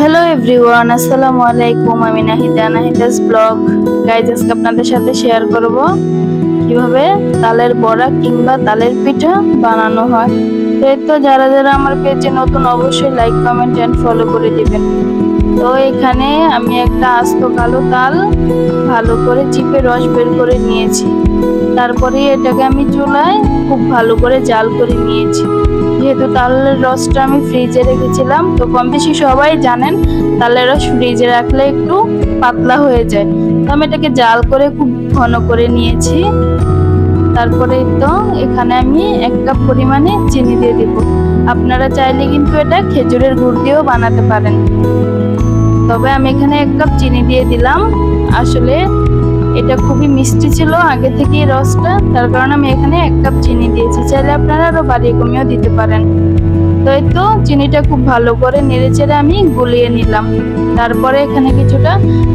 Hello everyone আসসালামু আলাইকুম। আমি নাহিদা, নাহিদাস ব্লগ। গাইজ আজকে আপনাদের সাথে শেয়ার করব কীভাবে তালের বড়া কিংবা তালের পিঠা বানানো হয়। তো যারা যারা আমার পেজে নতুন, অবশ্যই লাইক কমেন্ট অ্যান্ড ফলো করে দিবেন। তো এখানে আমি একটা আস্ত কালো তাল ভালো করে চিপে রস বের করে নিয়েছি। তারপরে এটাকে আমি চুলায় খুব ভালো করে জাল করে নিয়েছি। যেহেতু তালের রসটা আমি ফ্রিজে রেখেছিলাম, তো কম বেশি সবাই জানেন তালের রস ফ্রিজে রাখলে একটু পাতলা হয়ে যায়। তো আমি এটাকে জাল করে খুব ঘন করে নিয়েছি। তারপরে তো এখানে আমি এক কাপ পরিমাণে চিনি দিয়ে দিব। আপনারা চাইলে কিন্তু এটা খেজুরের গুড় দিয়েও বানাতে পারেন। তবে আমি এখানে এক কাপ চিনি দিয়ে দিলাম। আসলে এটা খুবই মিষ্টি ছিল, আগে থেকেই রসটা। তার কারণে আমি এখানে এক কাপ চিনি দিয়েছি। চাইলে আপনারা আরও বাড়িয়ে কমিয়েও দিতে পারেন। তো এই তো, চিনিটা খুব ভালো করে নেড়ে চেড়ে আমি গুলিয়ে নিলাম। তারপরে এখানে কিছুটা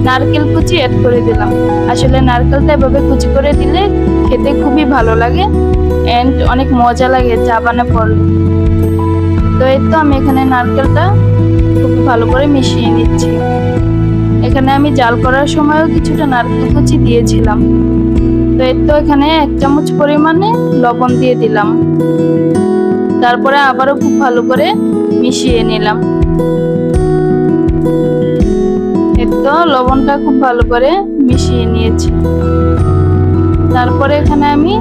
নারকেল কুচি অ্যাড করে দিলাম। আসলে নারকেলটা এভাবে কুচি করে দিলে খেতে খুবই ভালো লাগে অ্যান্ড অনেক মজা লাগে চা বানা পড়লে তো এই তো, আমি এখানে নারকেলটা খুব ভালো করে মিশিয়ে নিচ্ছি। এখানে আমি জাল করার সময়ও কিছুটা নারকেল কুচি দিয়েছিলাম। তো এর তো এখানে এক চামচ পরিমাণে লবণ দিয়ে দিলাম। তারপরে আবারও খুব ভালো করে মিশিয়ে নিলাম। এর তো লবণটা খুব ভালো করে মিশিয়ে নিয়েছি। তারপরে এখানে আমি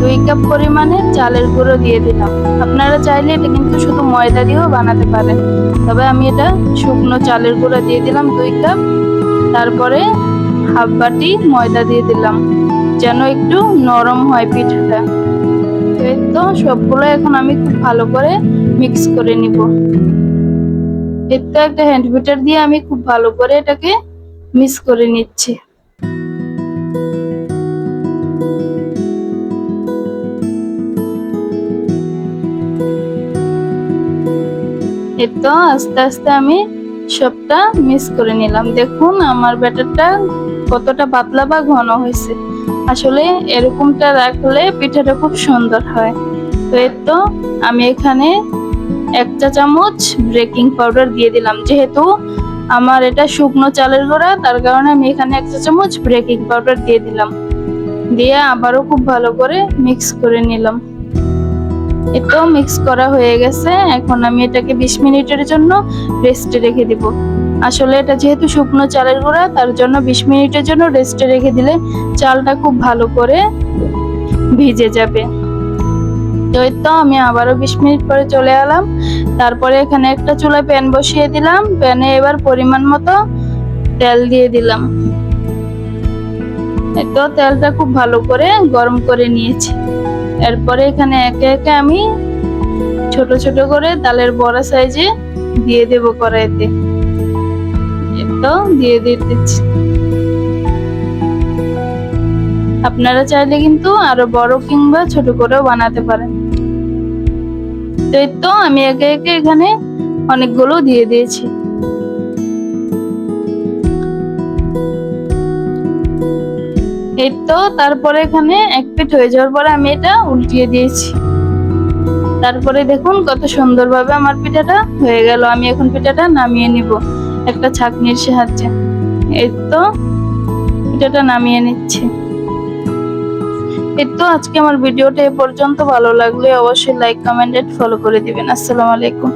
দুই কাপ পরিমাণে চালের গুঁড়ো দিয়ে দিলাম। আপনারা চাইলে এটা কিন্তু শুধু ময়দা দিয়েও বানাতে পারেন। তবে আমি এটা শুকনো চালের গুঁড়ো দিয়ে দিলাম দুই কাপ। তারপরে হাফ বাটি ময়দা দিয়ে দিলাম, যেন একটু নরম হয় পিঠাটা। তো সবগুলো এখন আমি খুব ভালো করে মিক্স করে নিব। এর তো একটা হ্যান্ড বিটার দিয়ে আমি খুব ভালো করে এটাকে মিক্স করে নিচ্ছি। এই তো আস্তে আস্তে আমি সবটা মিক্স করে নিলাম। দেখুন, আমার ব্যাটারটা কতটা পাতলা বা ঘন হয়েছে। আসলে এরকমটা রাখলে পিঠাটা খুব সুন্দর হয়। তো এর তো আমি এখানে এক চা চামচ বেকিং পাউডার দিয়ে দিলাম। যেহেতু আমার এটা শুকনো চালের গোড়া, তার কারণে আমি এখানে এক চা চামচ বেকিং পাউডার দিয়ে দিলাম। দিয়ে আবারও খুব ভালো করে মিক্স করে নিলাম। এটাও মিক্স করা হয়ে গেছে। এখন আমি এটাকে বিশ মিনিটের জন্য রেস্টে রেখে দিব। আসলে এটা যেহেতু শুকনো চালের গুঁড়া, তার জন্য বিশ মিনিটের জন্য রেস্টে রেখে দিলে চালটা খুব ভালো করে ভিজে যাবে। তো এই তো আমি আবারও বিশ মিনিট পরে চলে এলাম। তারপরে এখানে একটা চুলায় প্যান বসিয়ে দিলাম। প্যানে এবার পরিমাণ মতো তেল দিয়ে দিলাম। তো তেলটা খুব ভালো করে গরম করে নিয়েছি। এরপরে এখানে একে একে আমি ছোট ছোট করে ডালের বড়া সাইজে দিয়ে দেব কড়াইতে। তো দিয়ে দিতেছি আপনারা চাইলে কিন্তু আরও বড় কিংবা ছোট করেও বানাতে পারেন। তো আমি একে একে এখানে অনেকগুলো দিয়ে দিয়েছি। এই তো, তারপরে এখানে এক পিঠ হয়ে যাওয়ার পরে আমি এটা উল্টিয়ে দিয়েছি। তারপরে দেখুন কত সুন্দরভাবে আমার পিঠাটা হয়ে গেল। আমি এখন পিঠাটা নামিয়ে নিব একটা ছাকনির সাহায্যে। এই তো, পিঠাটা নামিয়ে নিচ্ছি। এই তো, আজকে আমার ভিডিওটা এ পর্যন্ত। ভালো লাগলে অবশ্যই লাইক কমেন্ট ফলো করে দিবেন। আসসালামু আলাইকুম।